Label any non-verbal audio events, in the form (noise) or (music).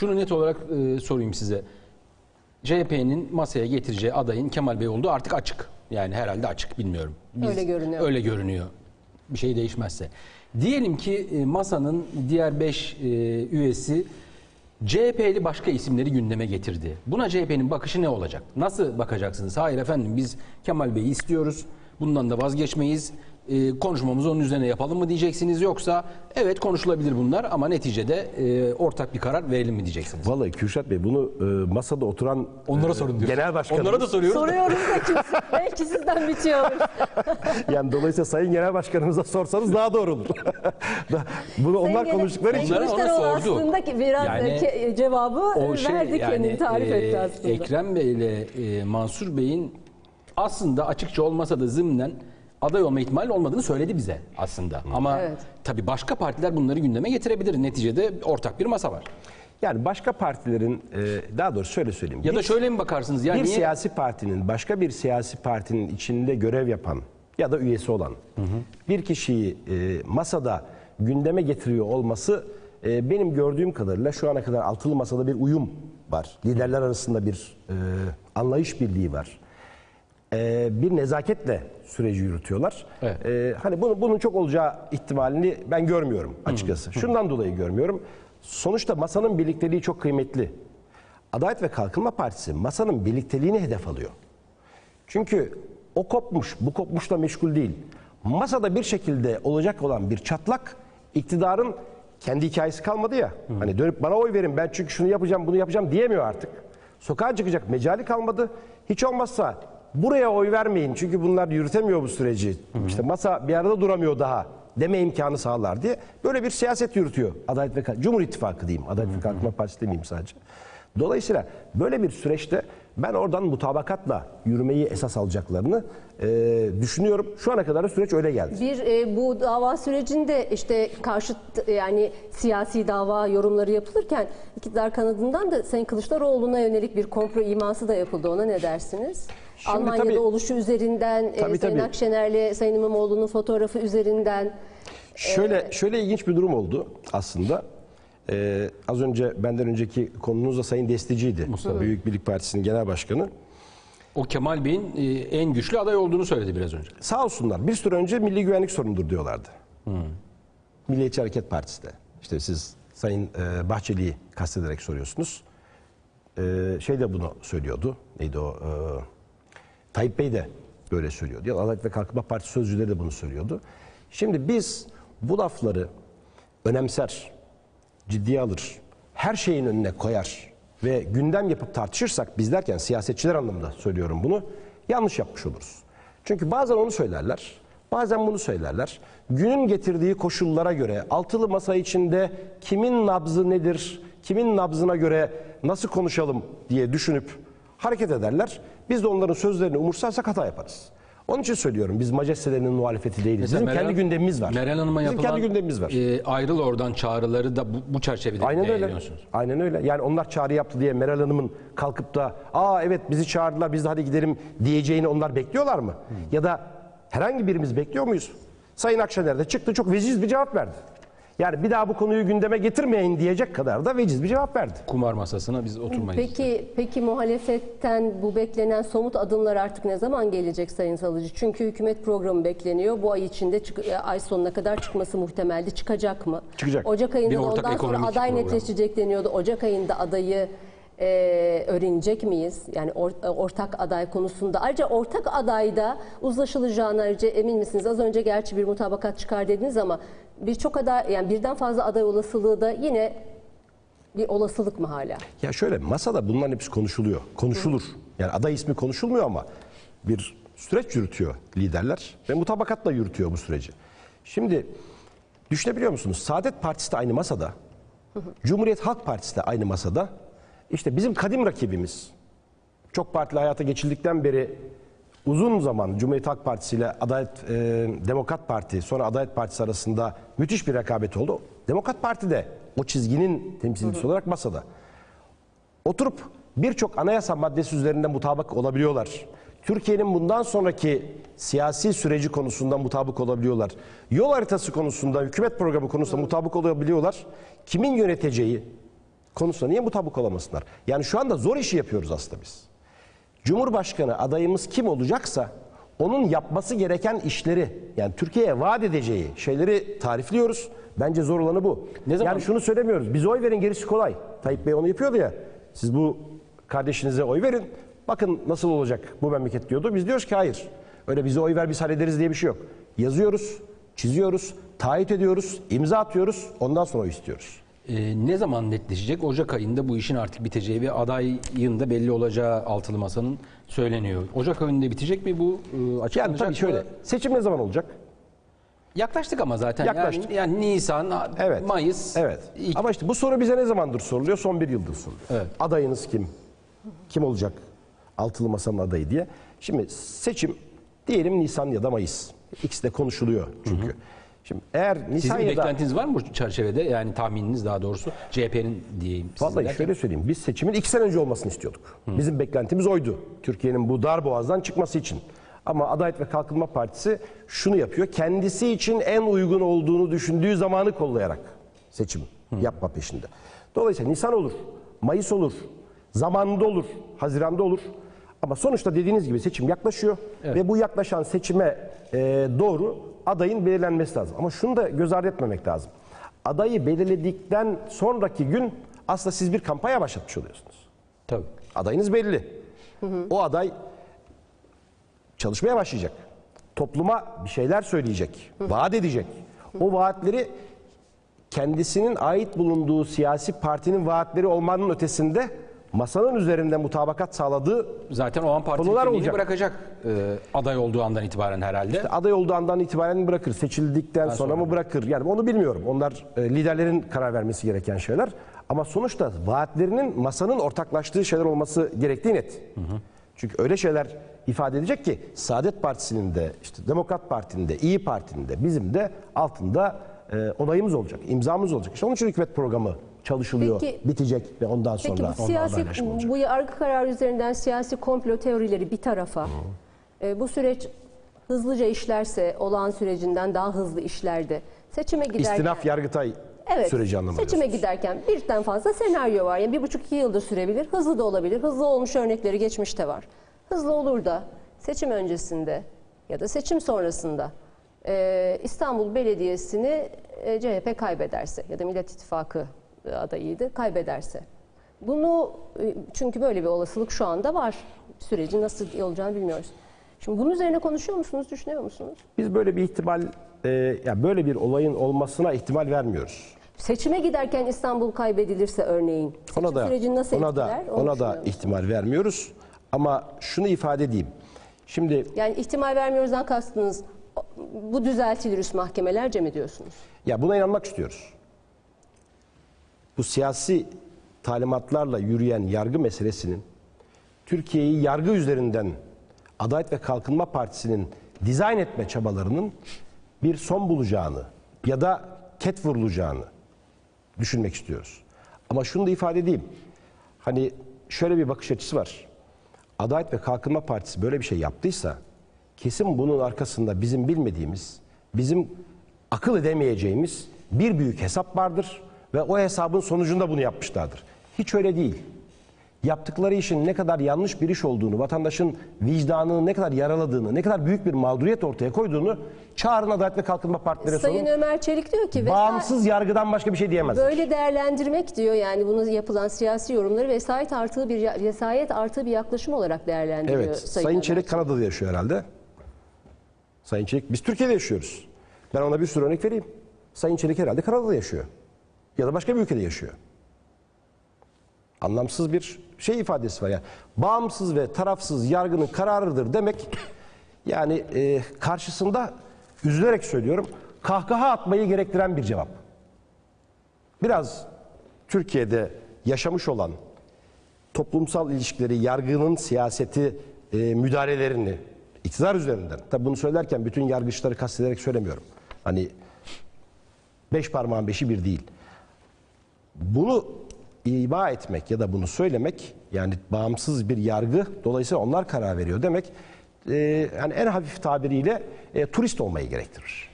şunu net olarak e, sorayım size. CHP'nin masaya getireceği adayın Kemal Bey olduğu artık açık. Yani herhalde açık bilmiyorum. Öyle görünüyor. Öyle görünüyor. Bir şey değişmezse. Diyelim ki e, masanın diğer 5 üyesi CHP'li başka isimleri gündeme getirdi. Buna CHP'nin bakışı ne olacak? Nasıl bakacaksınız? Hayır efendim biz Kemal Bey'i istiyoruz. Bundan da vazgeçmeyiz. E, konuşmamızı onun üzerine yapalım mı diyeceksiniz yoksa evet konuşulabilir bunlar ama neticede e, ortak bir karar verelim mi diyeceksiniz? Vallahi Kürşat Bey bunu e, masada oturan Onlara e, sorun diyorsun. genel başkanımız. Onlara da soruyorum. Soruyoruz da kimse, (laughs) belki sizden bitiyor. (laughs) Yani dolayısıyla Sayın Genel Başkanımıza sorsanız daha doğru olur. (laughs) Bunu onlar Sayın Gene- konuştukları Sayın için. Onlara onu Kılıçdaroğlu sordu. aslında ki biraz Yani ke- cevabı O şey verdi kendini yani, tarif e, etti aslında. Ekrem Bey ile e, Mansur Bey'in aslında açıkça olmasa da zımnen aday olma ihtimali olmadığını söyledi bize aslında. Ama Evet. tabii başka partiler bunları gündeme getirebilir. Neticede ortak bir masa var. Yani başka partilerin e, daha doğrusu şöyle söyleyeyim. Ya bir, da şöyle mi bakarsınız? Ya bir niye? siyasi partinin başka bir siyasi partinin içinde görev yapan ya da üyesi olan bir kişiyi e, masada gündeme getiriyor olması e, benim gördüğüm kadarıyla şu ana kadar altılı masada bir uyum var. Liderler arasında bir e, anlayış birliği var. E, bir nezaketle süreci yürütüyorlar. Evet. E, hani bunu, bunun çok olacağı ihtimalini ben görmüyorum açıkçası. Şundan dolayı görmüyorum. Sonuçta masanın birlikteliği çok kıymetli. Adalet ve Kalkınma Partisi masanın birlikteliğini hedef alıyor. Çünkü o kopmuş, bu kopmuşla meşgul değil. Masada bir şekilde olacak olan bir çatlak iktidarın kendi hikayesi kalmadı ya. Hani dönüp bana oy verin ben çünkü şunu yapacağım bunu yapacağım diyemiyor artık. Sokağa çıkacak mecali kalmadı. Hiç olmazsa buraya oy vermeyin çünkü bunlar yürütemiyor bu süreci. İşte masa bir arada duramıyor daha deme imkanı sağlar diye böyle bir siyaset yürütüyor Adalet ve Kalk- Cumhur İttifakı diyeyim. Adalet ve Kalkınma Partisi demeyeyim sadece. Dolayısıyla böyle bir süreçte ben oradan mutabakatla yürümeyi esas alacaklarını e, düşünüyorum. Şu ana kadar da süreç öyle geldi. Bir e, bu dava sürecinde işte karşıt yani siyasi dava yorumları yapılırken iktidar kanadından da Sayın Kılıçdaroğlu'na yönelik bir komplo iması da yapıldı. Ona ne dersiniz? Şimdi Almanya'da tabii- oluşu üzerinden, e, Tabii, Sayın tabii. Akşener'le Sayın İmamoğlu'nun fotoğrafı üzerinden Şöyle şöyle ilginç bir durum oldu aslında. Ee, az önce benden önceki konunuz da Sayın Destici'ydi. Büyük Birlik Partisi'nin genel başkanı. O Kemal Bey'in e, en güçlü aday olduğunu söyledi biraz önce. Sağ olsunlar. Bir süre önce milli güvenlik sorunudur diyorlardı. Milliyetçi Hareket Partisi de. İşte siz Sayın e, Bahçeli'yi kastederek soruyorsunuz. E, şey de bunu söylüyordu. Neydi o? E, Tayyip Bey de böyle söylüyordu. Ya Adalet ve Kalkınma Partisi sözcüleri de bunu söylüyordu. Şimdi biz bu lafları önemser, ciddiye alır, her şeyin önüne koyar ve gündem yapıp tartışırsak biz derken siyasetçiler anlamında söylüyorum bunu yanlış yapmış oluruz. Çünkü bazen onu söylerler, bazen bunu söylerler. Günün getirdiği koşullara göre altılı masa içinde kimin nabzı nedir, kimin nabzına göre nasıl konuşalım diye düşünüp hareket ederler. Biz de onların sözlerini umursarsak hata yaparız. Onun için söylüyorum biz majestelerinin muhalefeti değiliz. Mesela Bizim Meral- kendi gündemimiz var. Meral Hanım'a Bizim yapılan kendi gündemimiz var. e, ayrıl oradan çağrıları da bu, bu çerçevede Aynen öyle. Aynen öyle. Yani onlar çağrı yaptı diye Meral Hanım'ın kalkıp da aa evet bizi çağırdılar biz de hadi gidelim diyeceğini onlar bekliyorlar mı? Ya da herhangi birimiz bekliyor muyuz? Sayın Akşener de çıktı çok veciz bir cevap verdi. Yani bir daha bu konuyu gündeme getirmeyin diyecek kadar da veciz bir cevap verdi. Kumar masasına biz oturmayız. Peki peki muhalefetten bu beklenen somut adımlar artık ne zaman gelecek Sayın Salıcı? Çünkü hükümet programı bekleniyor. Bu ay içinde çık- e, ay sonuna kadar çıkması muhtemeldi. Çıkacak mı? Çıkacak. Ocak ayında ondan sonra aday program. netleşecek deniyordu. Ocak ayında adayı e, öğrenecek miyiz? Yani or- ortak aday konusunda. Ayrıca ortak adayda uzlaşılacağına ayrıca emin misiniz? Az önce gerçi bir mutabakat çıkar dediniz ama birçok aday yani birden fazla aday olasılığı da yine bir olasılık mı hala? Ya şöyle masada bunların hepsi konuşuluyor. Konuşulur. Yani aday ismi konuşulmuyor ama bir süreç yürütüyor liderler ve mutabakatla yürütüyor bu süreci. Şimdi düşünebiliyor musunuz? Saadet Partisi de aynı masada. Cumhuriyet Halk Partisi de aynı masada. İşte bizim kadim rakibimiz. Çok partili hayata geçildikten beri uzun zaman Cumhuriyet Halk Partisi ile Adalet e, Demokrat Parti sonra Adalet Partisi arasında müthiş bir rekabet oldu. Demokrat Parti de o çizginin temsilcisi olarak masada. Oturup birçok anayasa maddesi üzerinde mutabık olabiliyorlar. Türkiye'nin bundan sonraki siyasi süreci konusunda mutabık olabiliyorlar. Yol haritası konusunda, hükümet programı konusunda mutabık olabiliyorlar. Kimin yöneteceği, konusunda niye mutabık olamasınlar? Yani şu anda zor işi yapıyoruz aslında biz. Cumhurbaşkanı adayımız kim olacaksa onun yapması gereken işleri yani Türkiye'ye vaat edeceği şeyleri tarifliyoruz. Bence zor olanı bu. Ne zaman- Yani şunu söylemiyoruz. Biz oy verin gerisi kolay. Tayyip Bey onu yapıyordu ya. Siz bu kardeşinize oy verin. Bakın nasıl olacak bu memleket diyordu. Biz diyoruz ki hayır. Öyle bize oy ver biz hallederiz diye bir şey yok. Yazıyoruz, çiziyoruz, taahhüt ediyoruz, imza atıyoruz. Ondan sonra oy istiyoruz. Ee, ne zaman netleşecek? Ocak ayında bu işin artık biteceği ve adayın da belli olacağı altılı masanın söyleniyor. Ocak ayında bitecek mi bu? Ee, Yani açıklanacak tabii mı? şöyle. Seçim ne zaman olacak? Yaklaştık ama zaten. Yaklaştık. Yani, yani Nisan, Evet. Mayıs. Evet. ilk- Ama işte bu soru bize ne zamandır soruluyor? Son bir yıldır soruluyor. Evet. Adayınız kim? Kim olacak? Altılı Masa'nın adayı diye. Şimdi seçim diyelim Nisan ya da Mayıs. İkisi de konuşuluyor çünkü. Şimdi eğer Sizin Nisan bir ya da... beklentiniz var mı bu çerçevede? Yani tahmininiz daha doğrusu CHP'nin diyeyim. sizin Vallahi derken. şöyle söyleyeyim. Biz seçimin iki sene önce olmasını istiyorduk. Bizim beklentimiz oydu. Türkiye'nin bu dar boğazdan çıkması için. Ama Adalet ve Kalkınma Partisi şunu yapıyor. Kendisi için en uygun olduğunu düşündüğü zamanı kollayarak seçim yapma peşinde. Dolayısıyla Nisan olur, Mayıs olur, zamanında olur, Haziran'da olur. Ama sonuçta dediğiniz gibi seçim yaklaşıyor ve bu yaklaşan seçime e, doğru adayın belirlenmesi lazım. Ama şunu da göz ardı etmemek lazım. Adayı belirledikten sonraki gün aslında siz bir kampanya başlatmış oluyorsunuz. Tabii. Adayınız belli. O aday çalışmaya başlayacak. Topluma bir şeyler söyleyecek, vaat edecek. O vaatleri kendisinin ait bulunduğu siyasi partinin vaatleri olmanın ötesinde masanın üzerinde mutabakat sağladığı Zaten o an parti Konular kimliğini olacak. bırakacak e, aday olduğu andan itibaren herhalde. aday olduğu andan itibaren mi bırakır, seçildikten sonra, sonra mı bırakır? Yani onu bilmiyorum. Onlar e, liderlerin karar vermesi gereken şeyler. Ama sonuçta vaatlerinin masanın ortaklaştığı şeyler olması gerektiği net. Çünkü öyle şeyler ifade edecek ki Saadet Partisi'nin de, işte Demokrat Parti'nin de, İyi Parti'nin de, bizim de altında e, onayımız olacak, imzamız olacak. İşte onun için hükümet programı çalışılıyor, Peki- bitecek ve ondan Peki sonra bu onunla siyasi bu yargı kararı üzerinden siyasi komplo teorileri bir tarafa. e, bu süreç hızlıca işlerse olağan sürecinden daha hızlı işlerdi. Seçime giderken İstinaf Yargıtay Evet. süreci anlamında. Seçime giderken birden fazla senaryo var. Yani bir buçuk iki yılda sürebilir. Hızlı da olabilir. Hızlı olmuş örnekleri geçmişte var. Hızlı olur da seçim öncesinde ya da seçim sonrasında e, İstanbul Belediyesi'ni e, CHP kaybederse ya da Millet İttifakı adayıydı kaybederse. Bunu e, çünkü böyle bir olasılık şu anda var. Sürecin nasıl olacağını bilmiyoruz. Şimdi bunun üzerine konuşuyor musunuz, düşünüyor musunuz? Biz böyle bir ihtimal, e, ya böyle bir olayın olmasına ihtimal vermiyoruz. Seçime giderken İstanbul kaybedilirse örneğin seçim Ona da sürecini nasıl ona da etkiler? Onu ona da ihtimal vermiyoruz. Ama şunu ifade edeyim. Şimdi Yani ihtimal vermiyoruzdan kastınız bu düzeltilir üst mahkemelerce mi diyorsunuz? ya buna inanmak istiyoruz. Bu siyasi talimatlarla yürüyen yargı meselesinin Türkiye'yi yargı üzerinden Adalet ve Kalkınma Partisi'nin dizayn etme çabalarının bir son bulacağını ya da ket vurulacağını düşünmek istiyoruz. Ama şunu da ifade edeyim. Hani şöyle bir bakış açısı var. Adalet ve Kalkınma Partisi böyle bir şey yaptıysa kesin bunun arkasında bizim bilmediğimiz, bizim akıl edemeyeceğimiz bir büyük hesap vardır ve o hesabın sonucunda bunu yapmışlardır. Hiç öyle değil. Yaptıkları işin ne kadar yanlış bir iş olduğunu, vatandaşın vicdanını ne kadar yaraladığını, ne kadar büyük bir mağduriyet ortaya koyduğunu çağırın Adalet ve Kalkınma Partileri Sayın sorun. Ömer Çelik diyor ki Bağımsız yargıdan başka bir şey diyemezler. böyle değerlendirmek diyor yani bunu yapılan siyasi yorumları vesayet artığı bir vesayet artığı bir yaklaşım olarak değerlendiriyor Evet. Sayın, Sayın Çelik Kanada'da yaşıyor herhalde. Sayın Çelik biz Türkiye'de yaşıyoruz. Ben ona bir sürü örnek vereyim. Sayın Çelik herhalde Kanada'da yaşıyor. Ya da başka bir ülkede yaşıyor. Anlamsız bir şey ifadesi var yani. Bağımsız ve tarafsız yargının kararıdır demek yani e, karşısında üzülerek söylüyorum kahkaha atmayı gerektiren bir cevap. Biraz Türkiye'de yaşamış olan toplumsal ilişkileri, yargının siyaseti e, müdahalelerini iktidar üzerinden. Tabi bunu söylerken bütün yargıçları kastederek söylemiyorum. Hani beş parmağın beşi bir değil. Bunu ima etmek ya da bunu söylemek yani bağımsız bir yargı dolayısıyla onlar karar veriyor demek e, yani en hafif tabiriyle e, turist olmayı gerektirir.